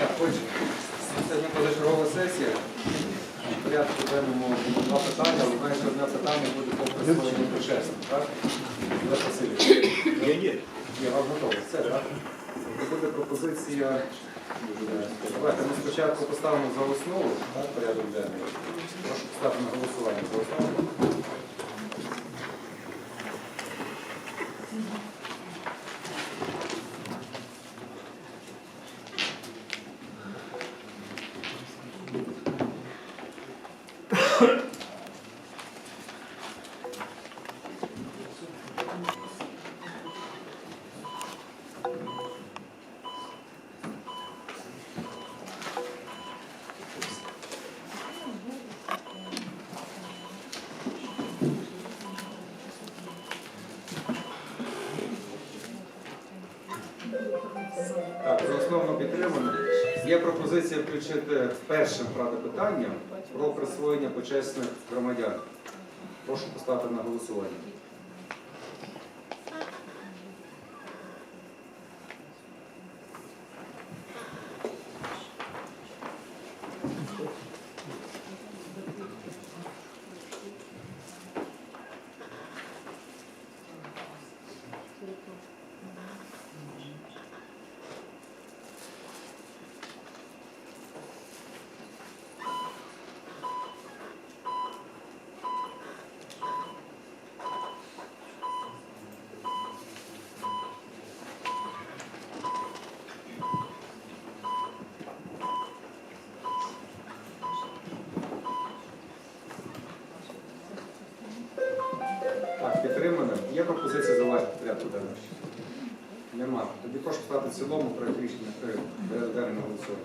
Дякую. Так, отже, сьогодні позачергова сесія. В порядку денному два питання, але знаєш, одне питання буде по присвоєнню почесне, так? Олег Васильович. Є, є. Вам готово. Все, так? Це буде пропозиція. е, Давайте ми спочатку поставимо за основу так, порядок денний. Прошу поставити на голосування за основу. Пропозиція включити першим правда питанням про присвоєння почесних громадян. Прошу поставити на голосування. Нема. Тоді прошу стати в цілому проект рішення перед денний голосування.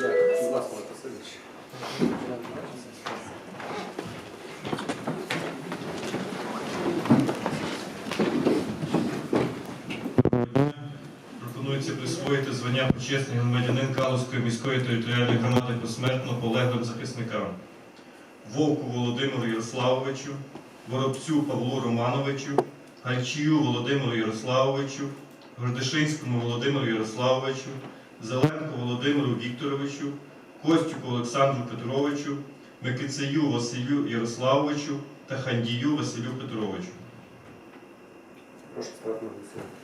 Дякую. Будь ласка, Олег Васильович. Пропонується присвоїти звання почесний громадянин Калузької міської територіальної громади посмертно полеглим захисникам. Вовку Володимиру Ярославовичу, Воробцю Павлу Романовичу, Гальчію Володимиру Ярославовичу, Гордишинському Володимиру Ярославовичу, Зеленко Володимиру Вікторовичу, Костюку Олександру Петровичу, Микицею Василю Ярославовичу та Хандію Василю Петровичу. Прошу поставити на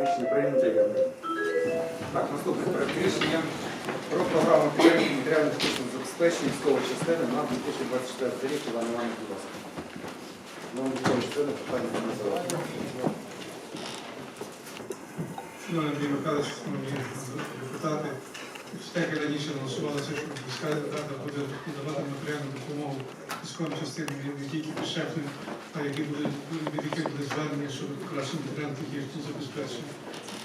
Рішення прийнято. Дякую. Так, наступне проект рішення про програму підтримки матеріально-технічного забезпечення військової частини на 2024 рік. Іван Іванович, будь ласка. Ну, військової частини питання не називати. Андрій Михайлович, шановні депутати, як раніше голосувалося, що міська рада буде надавати матеріальну допомогу військовим частинам не тільки підшефним, а які будуть від яких буде звернення щодо покращення матеріально-технічного забезпечення.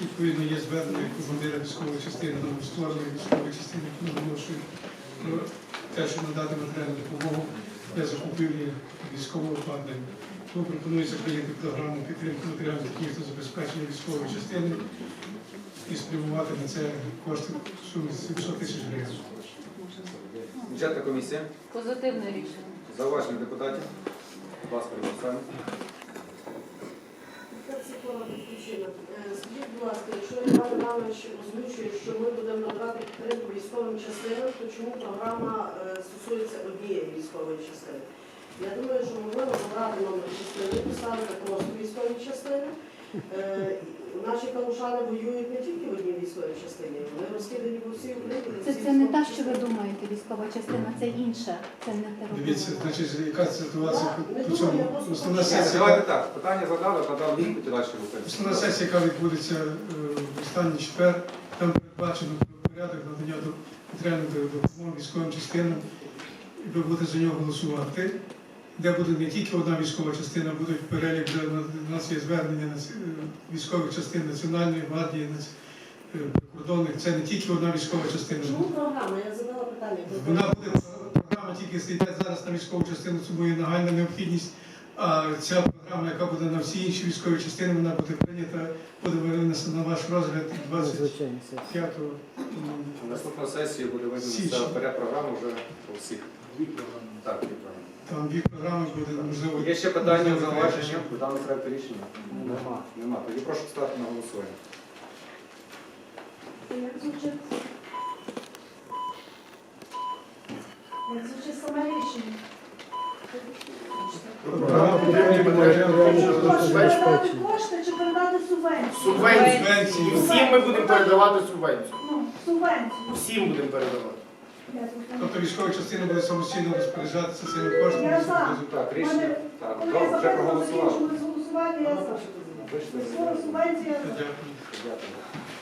Відповідно, є звернення командира військової частини до створеної військової частини, які наголошують про те, щоб надати матеріальну допомогу для закупівлі військового обладнання. Тому пропонується прийняти програму підтримки матеріально-технічного забезпечення військової частини і спрямувати на це кошти в сумі 700 тисяч гривень. Бюджетна комісія. Позитивне рішення. Зауваження депутатів. Будь ласка, Петрівщина, е, Скажіть, будь ласка, якщо Іван Іванович озвучує, що ми будемо надавати підтримку військовим частинам, то чому програма е, стосується однієї військової частини? Я думаю, що можливо забрати номер частини, поставити просто військові частини. Е, Наші калушани воюють не тільки в одній військовій частині, розкидані по всій Україні. Це, це не та, що ви думаєте, військова частина, це інша, це не Дивіться, значить, яка ситуація по цьому. я Основна хочу- Давайте так, питання задали, подали відповідь, далі рухаємося. основна сесія, яка відбудеться е, в останній четвер, там передбачено порядок надання до- матеріальної допомоги військовим частинам, і ви будете за нього голосувати. Де буде не тільки одна військова частина, будуть перелік, де на- у нас є звернення наці- е, військових частин Національної гвардії, прикордонних. Це не тільки одна військова частина. Чому програма? Я задала питання. Вона буде програма тільки йде зараз на військову частину, це буде нагальна необхідність. А ця програма, яка буде на всі інші військові частини, вона буде прийнята, буде винесена на ваш розгляд 25 Наступна сесія буде визначена Січень. поряд програми вже у всіх. Так, дві програми. там дві програми буде можливо. Є ще питання, зауваження по даному проекту рішення? Нема. Нема. Тоді прошу ставити на голосування. Як звучить? Як звучить саме рішення? Кошти, передати кошти чи передати субвенцію? Субвенції. Всім ми будемо передавати субвенцію. Ну, субвенцію. Всім будемо передавати. Я тут- Тобто військова частина буде самостійно розпоряджатися цими коштами. Я за. Так, рішення. Так, Коли я вже запитала, проголосували. закінчили голосування, я за. Вийшли субвенція. Дякую. Дякую.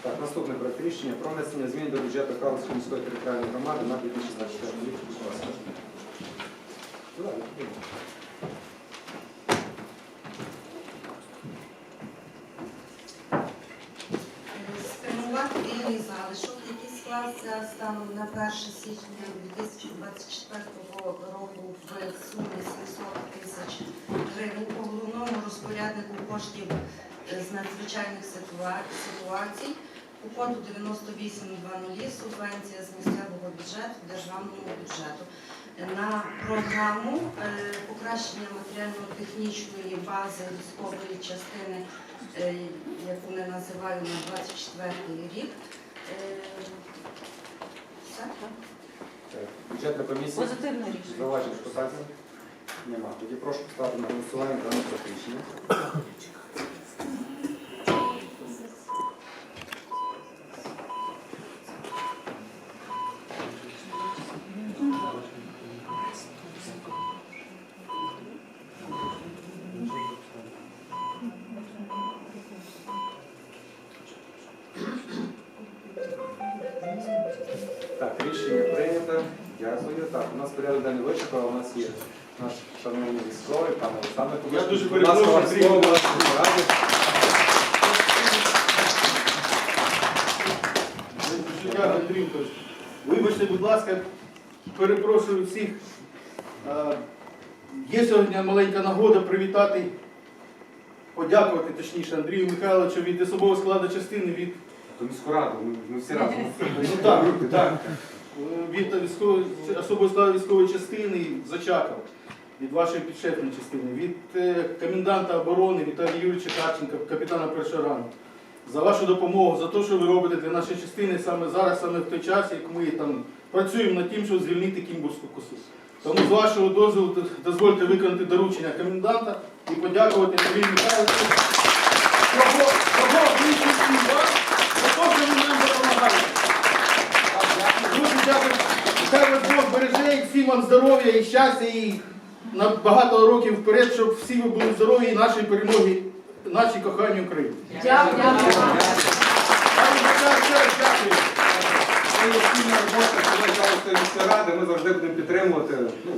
Так, наступне проект рішення про внесення змін до бюджету Карлівської міської територіальної громади на 2024 рік. Будь ласка. Спрямувати вільний залишок, який склався станом на 1 січня 2024 року в сумі 700 тисяч гривень по головному розпоряднику коштів з надзвичайних ситуацій у коду 9820 субвенція з місцевого бюджету державному бюджету на програму е, покращення матеріально-технічної бази військової частини е, яку не називаю на 24 рік. Е, Все. Бюджетна комісія. Позитивне рішення. Зауважень депутатів? Нема. Тоді прошу поставити на голосування проект рішення. Порядок денний вичерпав, у нас є наш шановний військовий, пан Олександр Я дуже перепрошую, Андрій. Вікторович. Вибачте, будь ласка, перепрошую всіх. Е, Є сьогодні маленька нагода привітати, подякувати точніше Андрію Михайловичу від особового складу частини від То міську раду, ми, ми всі разом. Ну так, так. Е, Від військової особового складу військової частини Зачаков, від вашої підшефної частини, від е, коменданта оборони Віталія Юрійовича Харченка, капітана першого рангу. За вашу допомогу, за те, що ви робите для нашої частини саме зараз, саме в той час, як ми там працюємо над тим, щоб звільнити Кімбурську косу. Тому з вашого дозволу дозвольте виконати доручення коменданта і подякувати Андрію Михайловичу. Його, його вищості вас, за те, що ви нам допомагаєте. Дуже дякую. Хай вас Бог береже, і всім вам здоров'я і щастя, і на багато років вперед, щоб всі ви були здорові і нашої перемоги, нашій коханій Україні. Дякую. Ради, ми завжди будемо підтримувати. Ну,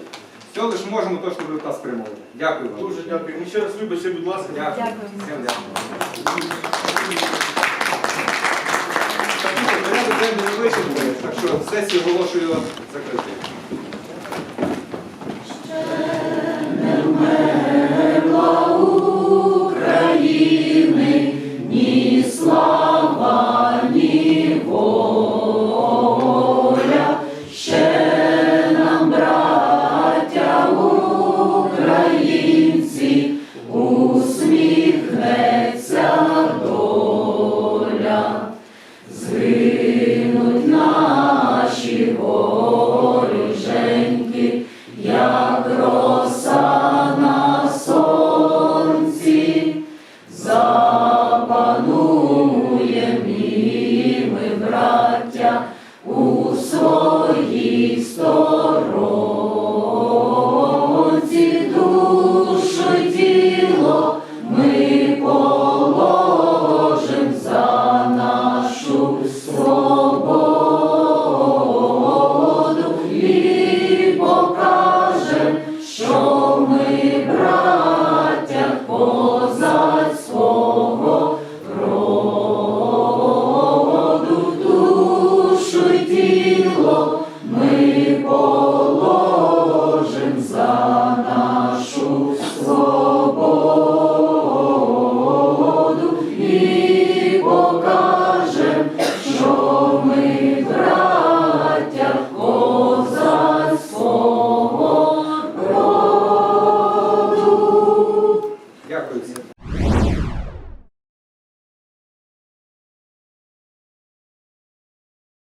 все лише можемо, то, що ви та спрямовувати. Дякую вам. Дуже дякую. Ми ще раз вибачте, будь ласка. Дякую. Дякую. Всім дякую. Так, не вичерпаний, так що сесію оголошую закритою.